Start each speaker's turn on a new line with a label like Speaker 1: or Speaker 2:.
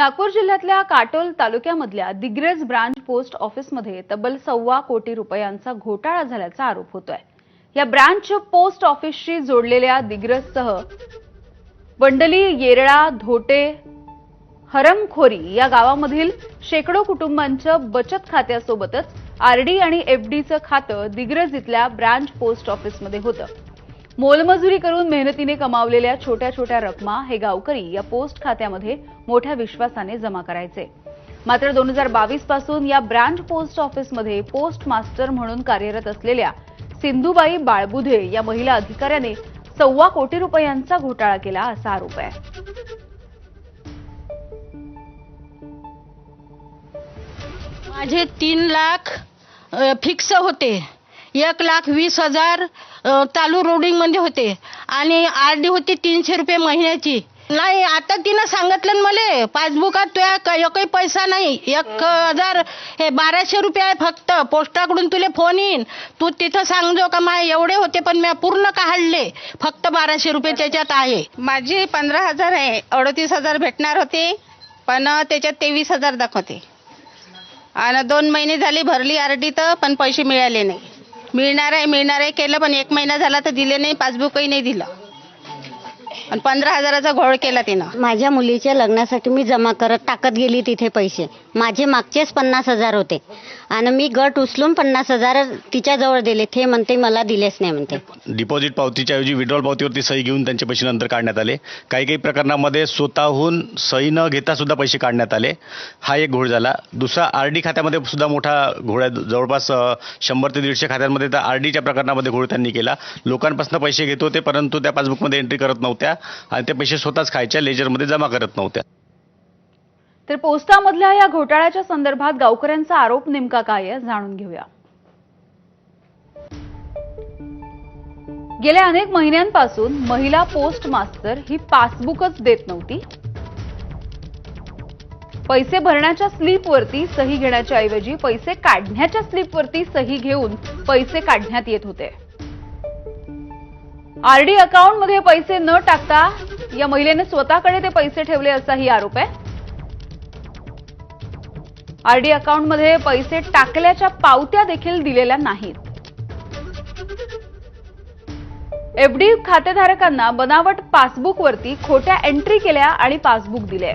Speaker 1: नागपूर जिल्ह्यातल्या काटोल तालुक्यामधल्या Digraj branch post ऑफिसमध्ये तब्बल सव्वा कोटी रुपयांचा घोटाळा झाल्याचा आरोप होतोय. या ब्रांच पोस्ट ऑफिसशी जोडलेल्या दिग्रजसह वंडली येरळा धोटे हरमखोरी या गावामधील शेकडो कुटुंबांच्या बचत खात्यासोबतच आरडी आणि एफडीचं खातं दिग्रज इथल्या ब्रांच पोस्ट ऑफिसमध्ये होतं. मोलमजुरी करून मेहनतीने कमावलेल्या छोट्या छोट्या रकमा हे गावकरी या पोस्ट खात्यामध्ये मोठ्या विश्वासाने जमा करायचे. मात्र दोन हजार बावीसपासून या ब्रांच पोस्ट ऑफिसमध्ये पोस्ट मास्टर म्हणून कार्यरत असलेल्या सिंधुबाई बाळबुधे या महिला अधिकाऱ्याने सव्वा कोटी रुपयांचा घोटाळा केला असा आरोप आहे.
Speaker 2: माझे तीन लाख फिक्स होते. एक लाख वीस हजार चालू रोडिंगमध्ये होते. आणि आर डी होती तीनशे रुपये महिन्याची. नाही आता तिनं सांगितलं ना मले पासबुकात तुया एकही पैसा नाही. एक हजार हे बाराशे रुपये आहे फक्त. पोस्टाकडून तुले फोन येईन. तू तिथं सांगजो का माय एवढे होते पण मी पूर्ण काढले. फक्त बाराशे रुपये त्याच्यात आहे.
Speaker 3: माझी पंधरा हजार आहे अडतीस हजार भेटणार होते पण त्याच्यात तेवीस हजार दाखवते. आणि दोन महिने झाले भरली आरडी तर पण पैसे मिळाले नाही. मिळणार आहे मिळणार आहे केलं पण एक महिना झाला तर दिले नाही पासबुकही नाही दिलं. आणि पंधरा हजाराचा घोळ केला तिनं.
Speaker 4: माझ्या मुलीच्या लग्नासाठी मी जमा करत टाकत गेली तिथे पैसे. माझे मागचेच पन्नास हजार होते. आणि मी गट उचलून पन्नास हजार तिच्याजवळ दिले. ते म्हणते मला दिलेच नाही म्हणते.
Speaker 5: डिपॉझिट पावतीच्या ऐवजी विड्रॉल पावतीवरती सही घेऊन त्यांचे पैसे नंतर काढण्यात आले. काही काही प्रकरणामध्ये स्वतःहून सही न घेता सुद्धा पैसे काढण्यात आले. हा एक घोळ झाला. दुसरा आर डी खात्यामध्ये सुद्धा मोठा घोळ आहे. जवळपास शंभर ते दीडशे खात्यांमध्ये तर आर डीच्या प्रकरणामध्ये घोळ त्यांनी केला. लोकांपासून पैसे घेत होते परंतु त्या पासबुकमध्ये एंट्री करत नव्हत्या. आणि ते पैसे स्वतःच खायच्या लेजरमध्ये जमा करत नव्हत्या.
Speaker 1: तर पोस्टामधल्या या घोटाळ्याच्या संदर्भात गावकऱ्यांचा आरोप नेमका काय आहे जाणून घेऊया. गेल्या अनेक महिन्यांपासून महिला पोस्ट मास्तर ही पासबुकच देत नव्हती. पैसे भरण्याच्या स्लिपवरती सही घेण्याच्या ऐवजी पैसे काढण्याच्या स्लिपवरती सही घेऊन पैसे काढण्यात येत होते. आरडी अकाउंटमध्ये पैसे न टाकता या महिलेने स्वतःकडे ते पैसे ठेवले असाही आरोप आहे. आरडी अकाउंटमध्ये पैसे टाकल्याच्या पावत्या देखील दिलेल्या नाहीत. एफडी खातेधारकांना बनावट पासबुकवरती खोट्या एंट्री केल्या आणि पासबुक दिले.